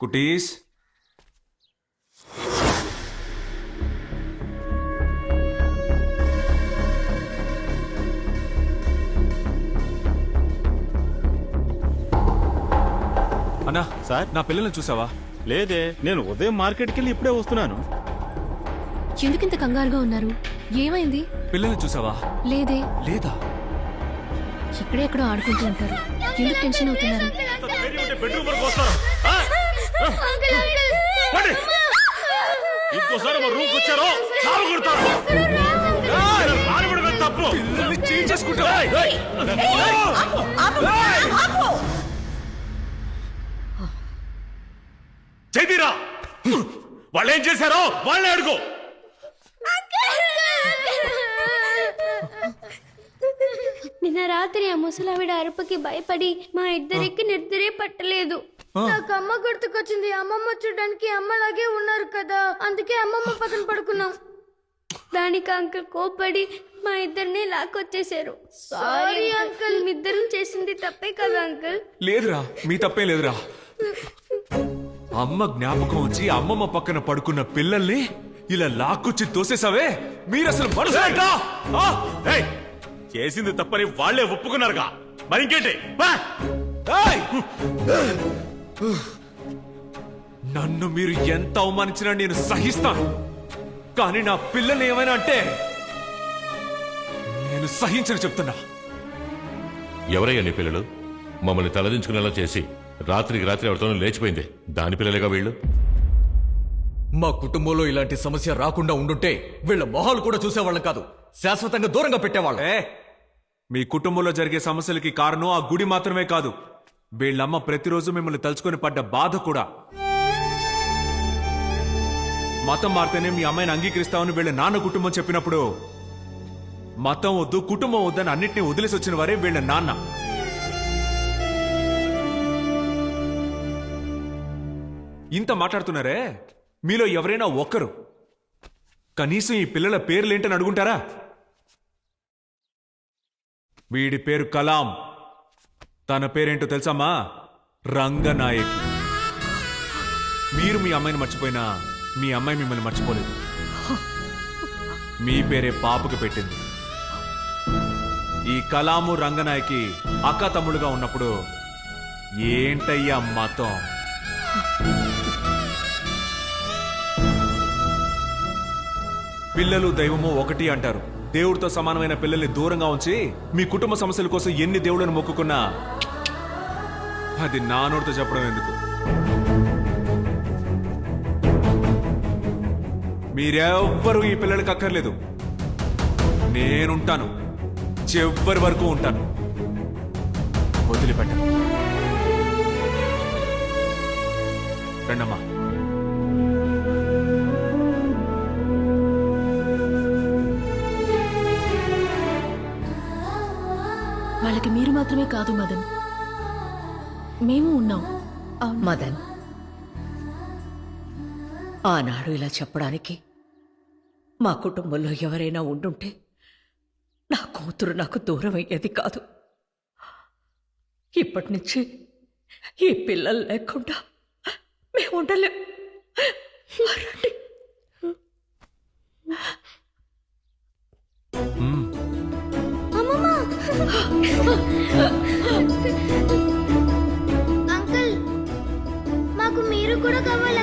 Cuties అన్నా sir? నా పిల్లల్ని చూసావా? లేదే నేను ఉదయం మార్కెట్కి వెళ్ళి ఇప్పుడే వస్తున్నాను. ఎందుకింత కంగారుగా ఉన్నారు? ఏమైంది? పిల్లల్ని చూసావా? లేదే. లేదా? ఇక్కడే ఎక్కడో ఆడుకుంటూ ఉంటారు. ఎందుకు టెన్షన్ అవుతున్నారు. ఇంకోసారి మా రూమ్కి వచ్చారో? చాలు కొడతారు. తప్పు. చెదిరా వాళ్ళు ఏం చేశారో వాళ్ళే అడుగు. నిన్న రాత్రి ఆ ముసలావిడ అరుపుకి భయపడి మా ఇద్దరికి నిద్రే పట్టలేదు. నాకు అమ్మ గుర్తుకొచ్చింది. అమ్మమ్మ చూడడానికి అమ్మలాగే ఉన్నారు కదా. అందుకే అమ్మమ్మ పక్కన పడుకున్నాం. దానికి అంకుల్ కోపడి మా ఇద్దరిని లాక్కొచ్చేసారు సారీ అంకుల్ మీ ఇద్దరు చేసింది తప్పే కదా అంకుల్ లేదురా మీ తప్పే లేదురా. అమ్మ జ్ఞాపకం వచ్చి అమ్మమ్మ పక్కన పడుకున్న పిల్లల్ని ఇలా లాక్కొచ్చి తోసేసావే మీరు అసలు మనసు ఏయ్, చేసింది తప్పని వాళ్ళే ఒప్పుకున్నారుగా. మరి ఇంకేంటి. నన్ను మీరు ఎంత అవమానించినా నేను సహిస్తాను. కానీ నా పిల్లల్ని ఏమైనా అంటే నేను సహించను చెప్తున్నా. ఎవరయ్యా నీ పిల్లలు? మమ్మల్ని తలదించుకునేలా చేసి రాత్రికి రాత్రి ఎవరితోనూ లేచిపోయింది. దాని పిల్లలేగా వీళ్ళు? మా కుటుంబంలో ఇలాంటి సమస్య రాకుండా ఉండుంటే వీళ్ళ మొహాలు కూడా చూసేవాళ్ళం కాదు. శాశ్వతంగా దూరంగా పెట్టేవాళ్ళం. ఏ మీ కుటుంబంలో జరిగే సమస్యలకి కారణం ఆ గుడి మాత్రమే కాదు. వీళ్ళమ్మ ప్రతిరోజు మిమ్మల్ని తలుచుకొని పడ్డ బాధ కూడా. మతం మారితేనే మీ అమ్మాయిని అంగీకరిస్తామని వీళ్ళ నాన్న కుటుంబం చెప్పినప్పుడు మతం వద్దు కుటుంబం వద్దని అన్నింటినీ వదిలేసి వచ్చిన వారే వీళ్ళ నాన్న. ఇంత మాట్లాడుతున్నారే? మీలో ఎవరైనా ఒక్కరు? కనీసం ఈ పిల్లల పేర్లేంటని అడుగుంటారా? వీడి పేరు కలాం. తన పేరేంటో తెలుసమ్మా రంగనాయకి. మీరు మీ అమ్మాయిని మర్చిపోయినా మీ అమ్మాయి మిమ్మల్ని మర్చిపోలేదు. మీ పేరే పాపకు పెట్టింది. ఈ కలాము రంగనాయకి అక్క తమ్ముడుగా ఉన్నప్పుడు ఏంటయ్యా మతం? పిల్లలు దైవము ఒకటి అంటారు. దేవుడితో సమానమైన పిల్లల్ని దూరంగా ఉంచి మీ కుటుంబ సమస్యల కోసం ఎన్ని దేవుళ్ళను మొక్కుకున్నా అది నా నోటితో చెప్పడం ఎందుకు? మీరెవ్వరూ ఈ పిల్లలకి అక్కర్లేదు. నేనుంటాను. చివరి వరకు ఉంటాను. వదిలిపెట్టను. రండమ్మా. మాత్రమే కాదు మదన్. మేము ఉన్నాం. మదన్ ఆనాడు ఇలా చెప్పడానికి మా కుటుంబంలో ఎవరైనా ఉండుంటే నా కూతురు నాకు దూరం అయ్యేది కాదు. ఇప్పటి నుంచి ఈ పిల్లలు లేకుండా మేము ఉండలేం. రండి. అంకుల్ మాకు మీరు కూడా కావాలి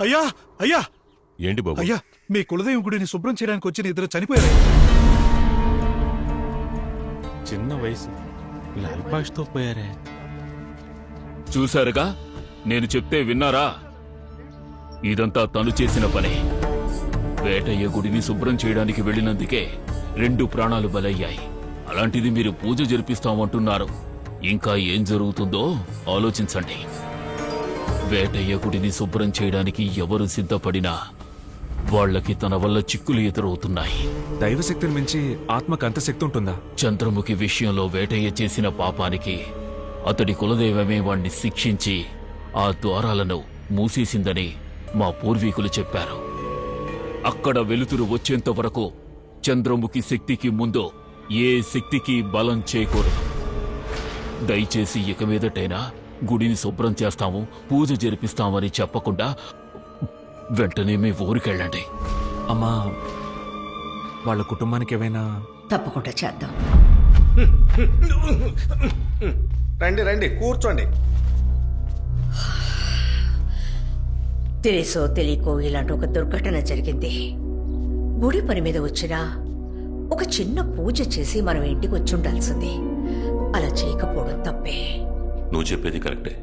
అయ్యా అయ్యా. ఏంటి బాబు? అయ్యా మీ కులదైవం గుడిని శుభ్రం చేయడానికి వచ్చిన ఇద్దరు చనిపోయారు. చిన్న వయసు. లాల్తో పోయారే. చూశారుగా? నేను చెప్తే విన్నారా? ఇదంతా తను చేసిన పనే. వేటయ్య గుడిని శుభ్రం చేయడానికి వెళ్ళినందుకే రెండు ప్రాణాలు బలయ్యాయి. అలాంటిది మీరు పూజ జరిపిస్తామంటున్నారు. ఇంకా ఏం జరుగుతుందో ఆలోచించండి. వేటయ్య గుడిని శుభ్రం చేయడానికి ఎవరు సిద్ధపడినా వాళ్ళకి తన వల్ల చిక్కులు ఎదురవుతున్నాయి. దైవశక్తిని మించి ఆత్మకు అంత శక్తి ఉంటుందా? చంద్రముఖి విషయంలో వేటయ్య చేసిన పాపానికి అతడి కులదైవమే వాణ్ణి శిక్షించి ఆ ద్వారాలను మూసేసిందని మా పూర్వీకులు చెప్పారు. అక్కడ వెలుతురు వచ్చేంత వరకు చంద్రముఖి శక్తికి ముందు ఏ శక్తికి బలం చేయకూడదు దయచేసి ఇక మీదటైనా గుడిని శుభ్రం చేస్తాము పూజ జరిపిస్తామని చెప్పకుండా వెంటనే మీ ఊరికెళ్ళండి అమ్మా వాళ్ళ కుటుంబానికి ఏమైనా? తప్పకుండా చేద్దాం. రండి రండి కూర్చోండి. తెలుసో తెలియకో ఇలాంటి ఒక దుర్ఘటన జరిగింది. గుడి పని మీద వచ్చినా ఒక చిన్న పూజ చేసి మనం ఇంటికి వచ్చి ఉండాల్సింది. అలా చేయకపోవడం తప్పే. నువ్వు చెప్పేది కరెక్టే.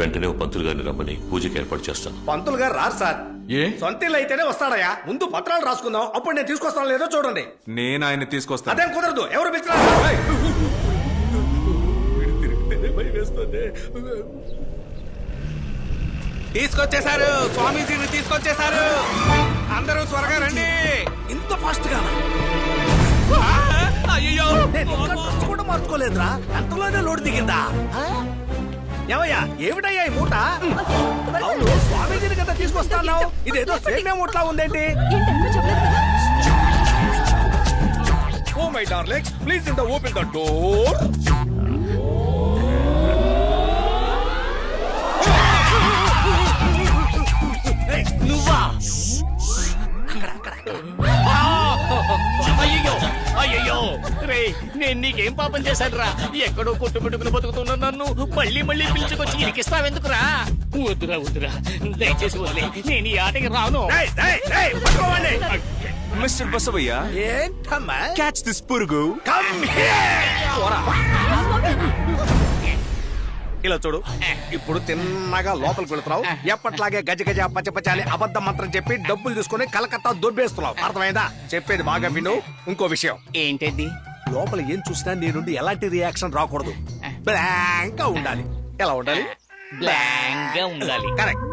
వెంటనే ఓ పంతులు గారిని రమ్మని పూజకి ఏర్పాటు చేస్తాను. పంతులు గారు రారు సార్. ఏ? సొంత ఇల్లు అయితేనే వస్తాడయ్యా. ముందు పత్రాలు రాసుకుందాం. అప్పుడు నేను తీసుకొస్తాను లేదో చూడండి. నేను ఆయన తీసుకొస్తాను. అదేం కుదరదు. ఎవరు పిలిచినా తీసుకొచ్చేశారు. స్వామీజీని తీసుకొచ్చేశారు. అందరూ త్వరగా రండి. ఇంత ఫాస్ట్గా అయ్యో మార్చుకోలేదురా అంతలోనే లోడ్ దిగిందా? ఏమయ్యా ఏమిటయ్యా ఈ మూట? అవును స్వామీజీని కదా తీసుకొస్తాను ఇదేదో సేమ్యా మూటలా ఉందేంటి? ఓ my darlings please in the open the door. రే నేను నీకేం పాపం చేశానురా? ఎక్కడో కొట్టు పెట్టుకుని బతుకుతున్న నన్ను. మళ్ళీ మళ్ళీ పిలుచుకొచ్చి ఇరికిస్తావెందుకురా వద్దురా వద్దురా. దయచేసి వదిలే. నేను ఈ ఆటకి రాను. మిస్టర్ బసవయ్య ఏంటమ్మా? క్యాచ్ దిస్ పురుగు. ఇలా చూడు. ఇప్పుడు తిన్నగా లోపలికి వెళ్తున్నావు. ఎప్పట్లాగే గజ గజ పచ్చ పచ్చ అని అబద్ధ మంత్రం చెప్పి డబ్బులు తీసుకుని కలకత్తా దొబ్బేస్తున్నావు. అర్థమైందా? చెప్పేది బాగా విను. ఇంకో విషయం. ఏంటది? లోపల ఏం చూసినా నీ నుండి ఎలాంటి రియాక్షన్ రాకూడదు. బ్లాంక్గా ఉండాలి. ఎలా ఉండాలి? బ్లాంక్గా ఉండాలి. కరెక్ట్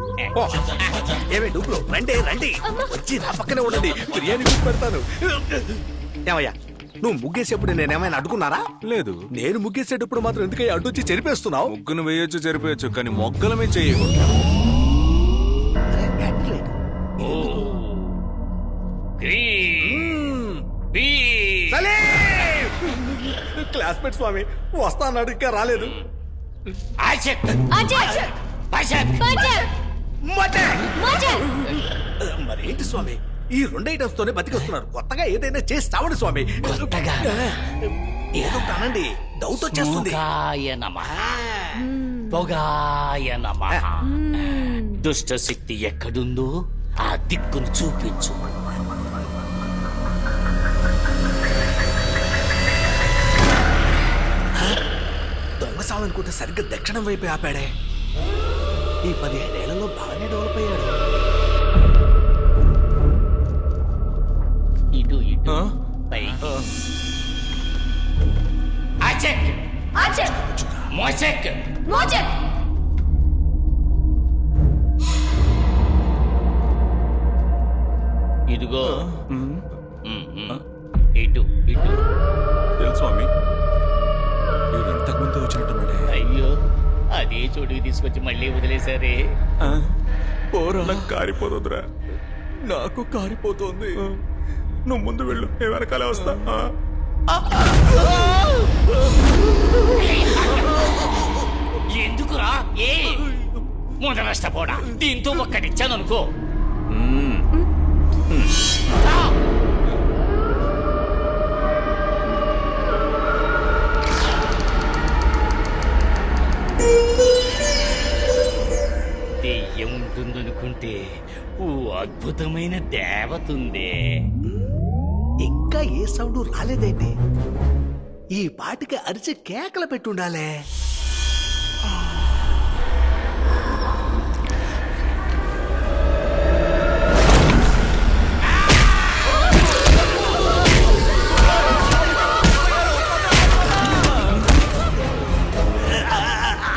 ఏమే డబ్బులు రండి రండి. వచ్చి నా పక్కనే ఉండండి. బిర్యానీ పెడతాను. ఏమయ్యా నువ్వు ముగ్గేసేప్పుడు నేనేమైనా అడ్డుకున్నారా లేదు. నేను ముగ్గేసేటప్పుడు మాత్రం ఎందుకయ్యా అడ్డొచ్చి చెరిపేస్తున్నావు? ముగ్గును వేయొచ్చు చెరిపేయచ్చు కానీ మొగ్గలమే చేయకు క్లాస్మేట్ స్వామి వస్తా అన్నాడు ఇంకా రాలేదు. మటే! మరేంటి స్వామి? ఈ రెండు ఐటమ్స్ తోనే బతికొస్తున్నారు. కొత్తగా ఏదైనా చేసి చావండి స్వామి. ఏదో కానండి డౌట్ వచ్చేస్తుంది. పొగాయ నమః. దుష్ట శక్తి ఎక్కడుందో ఆ దిక్కును చూపించు. సావనుకుంటే సరిగ్గా దక్షిణం వైపు ఆపాడే. ఈ పదిహేనేళ్ళలో బాగానే డెవలప్ అయ్యాడు. ఇటు ఇటు. పైకి. అచెక్ మోచెక్. ఇదిగో. అదే చోటుకి తీసుకొచ్చి మళ్ళీ వదిలేశారే. పోరా. నాకు కారిపోతుందిరా. నాకు కారిపోతోంది. నువ్వు ముందు వెళ్ళు. నేను వెనకాలే వస్తా. ఆ. ఎందుకురా? ఏ? ముందు నష్టపోడా దీంతో ఒక్కటిచ్చాను అనుకో. అద్భుతమైన దేవతందే. ఇంకా ఏ సౌండ్ రాలేదేంటి? ఈ పాటికి అరిచే కేకలు పెట్టుండాలే.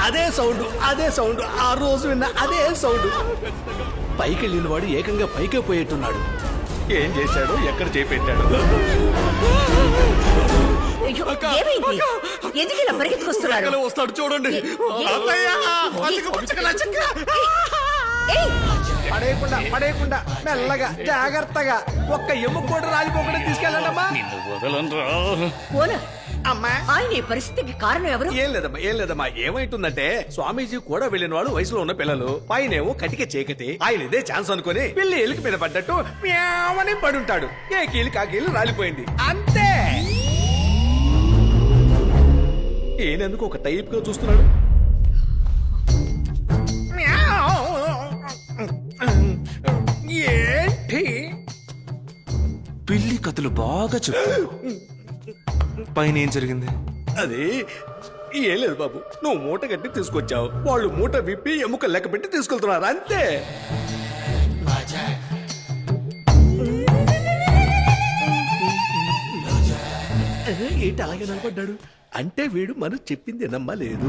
అదే సౌండ్ అదే సౌండ్ ఆ రోజు విన్న అదే సౌండ్. పైకి వెళ్ళిన వాడు ఏకంగా పైకే పోయేట్టున్నాడు. ఏం చేశాడు ఎక్కడ చేపెట్టాడు? అయ్యో, ఏమైంది? ఎందుకు ఇలా పరిగెత్తుకొస్తున్నారు? ఎక్కడ వస్తాడు చూడండి. ఏయ్, పడేయకుండా పడేయకుండా మెల్లగా జాగ్రత్తగా ఒక్క ఎముక కూడా రాలిపోకుండా తీసుకెళ్ళండమ్మా. నిన్ను వదలనురా. పోనా. అమ్మా. ఆయన ఈ పరిస్థితికి కారణం ఎవరు? ఏం లేదమ్మా ఏం లేదమ్మా. ఏమైతుందంటే స్వామీజీ కూడా వెళ్ళిన వాళ్ళు వయసులో ఉన్న పిల్లలు. పైనేమో కటిక చీకటి. ఆయన ఇదే ఛాన్స్ అనుకుని పిల్లి ఎలికి మీద పడ్డట్టు మ్యావని పడుంటాడు. ఏ కీలు కా కీలు రాలిపోయింది. అంతే. ఈయనెందుకు ఒక టైప్గా చూస్తున్నాడు? పిల్లి కథలు బాగా చెప్పు. పైన ఏం జరిగింది? అది ఏం లేదు బాబు. నువ్వు మూట కట్టి తీసుకొచ్చావు. వాళ్ళు మూట విప్పి ఎముక లెక్క పెట్టి తీసుకెళ్తున్నారు అంతే. ఏంటి అలాగే నిలబడ్డాడు అంటే వీడు మనం చెప్పింది నమ్మలేదు.